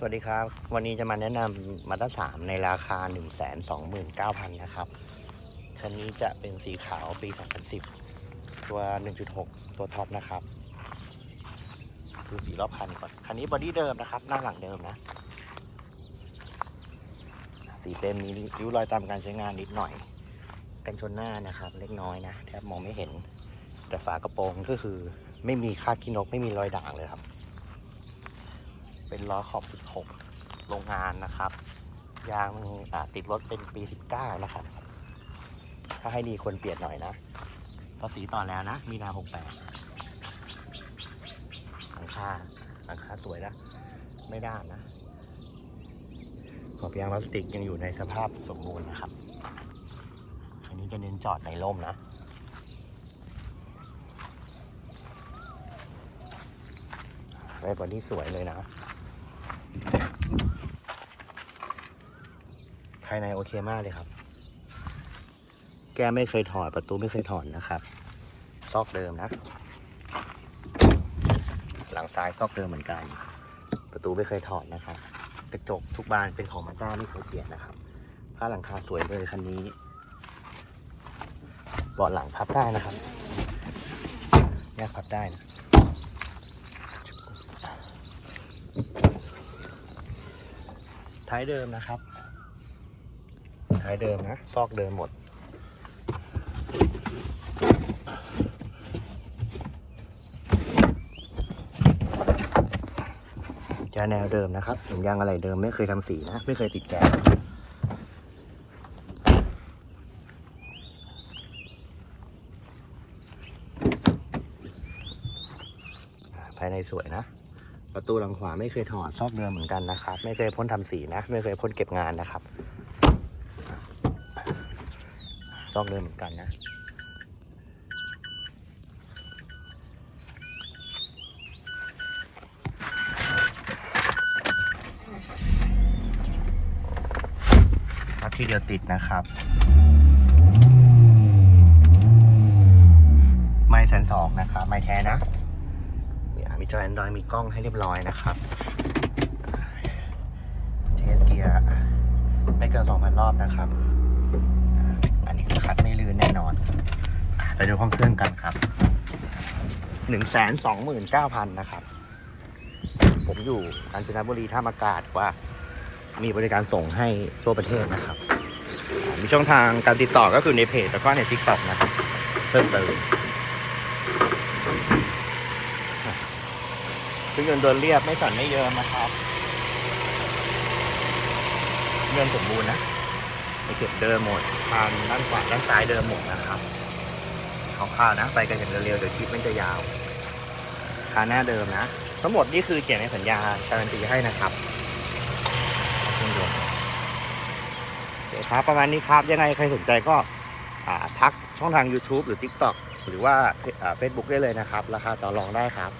สวัสดีครับ วันนี้จะมาแนะนำมาด้าสามในราคา 1 2 9 0 0 0 นะครับ คันนี้จะเป็นสีขาวปี 2010 ตัว 1.6 ตัวท็อปนะครับ ดูสีรอบคันก่อน คันนี้บอดี้เดิมนะครับ หน้าหลังเดิมนะ สีเต็มมีริ้วรอยตามการใช้งานนิดหน่อย กันชนหน้านะครับ เล็กน้อยนะ แทบมองไม่เห็น แต่ฝากระโปรงก็คือ ไม่มีคาดขี้นก ไม่มีรอยด่างเลยครับ เป็นล้อขอบ 16 โรงงานนะครับ ยางอ่าติดรถเป็นปี 19 นะครับ ถ้าให้ดีควรเปลี่ยนหน่อยนะภาษีต่อแล้วนะ มีนา68หลังคาหลังคาสวยนะ ไม่ด้านนะ ขอบยางพลาสติกยังอยู่ในสภาพสมบูรณ์นะครับ อันนี้จะเน้นจอดในร่มนะ ได้บอดี้สวยเลยนะ ภายในโอเคมากเลยครับ แก้ไม่เคยถอด ประตูไม่เคยถอดนะครับ ซอกเดิมนะ หลังซ้ายซอกเดิมเหมือนกัน ประตูไม่เคยถอดนะครับ กระจกทุกบานเป็นของมาด้าไม่เคยเปลี่ยนนะครับผ้าหลังคาสวยเลยคันนี้เบาะหลังพับได้นะครับแยกพับได้นะ ท้ายเดิมนะครับ ท้ายเดิมนะ ซอกเดิมหมดจะแนวเดิมนะครับหนังยางอะไรเดิมไม่เคยทำสีนะ ไม่เคยติดแก๊สภายในสวยนะ ประตูหลังขวาไม่เคยถอดซอกเดิมเหมือนกันนะครับ ไม่เคยพ่นทำสีนะ ไม่เคยพ่นเก็บงานนะครับ ซอกเดิมเหมือนกันนะพักที่เดียวติดนะครับ ไม่แสนสองนะครับ ไม่แท้นะ มีจอแอนดรอยมีกล้องให้เรียบร้อยนะครับ เทสเกียร์ไม่เกิน 2,000 รอบนะครับ อันนี้คัดไม่ลื่นแน่นอน ไปดูห้องเครื่องกันครับ 129,000 นะครับ ผมอยู่กาญจนบุรีท่ามอากาศว่า มีบริการส่งให้ทั่วประเทศนะครับ มีช่องทางการติดต่อก็คือในเพจแล้วก็ใน TikTok นะครับ เพิ่มเติม เครื่องยนต์เดินเรียบไม่สั่นไม่เยิมนะครับเงยนสมบูรณ์นะไปเก็บเดิมหมดทางด้านขวาด้านซ้ายเดิมหมดนะครับคร่าวๆนะ ไปกันอย่างเร็วๆเดี๋ยวคลิปมันจะยาวคาหน้าเดิมนะ ทั้งหมดนี่คือเขียนในสัญญาการันตีให้นะครับเครื่องยนต์คครับประมาณนี้ครับยังไงใครสนใจก็ทักช่องทาง YouTube หรือ TikTok หรือว่าเฟซบุ๊กได้เลยนะครับ ราคาต่อรองได้ครับ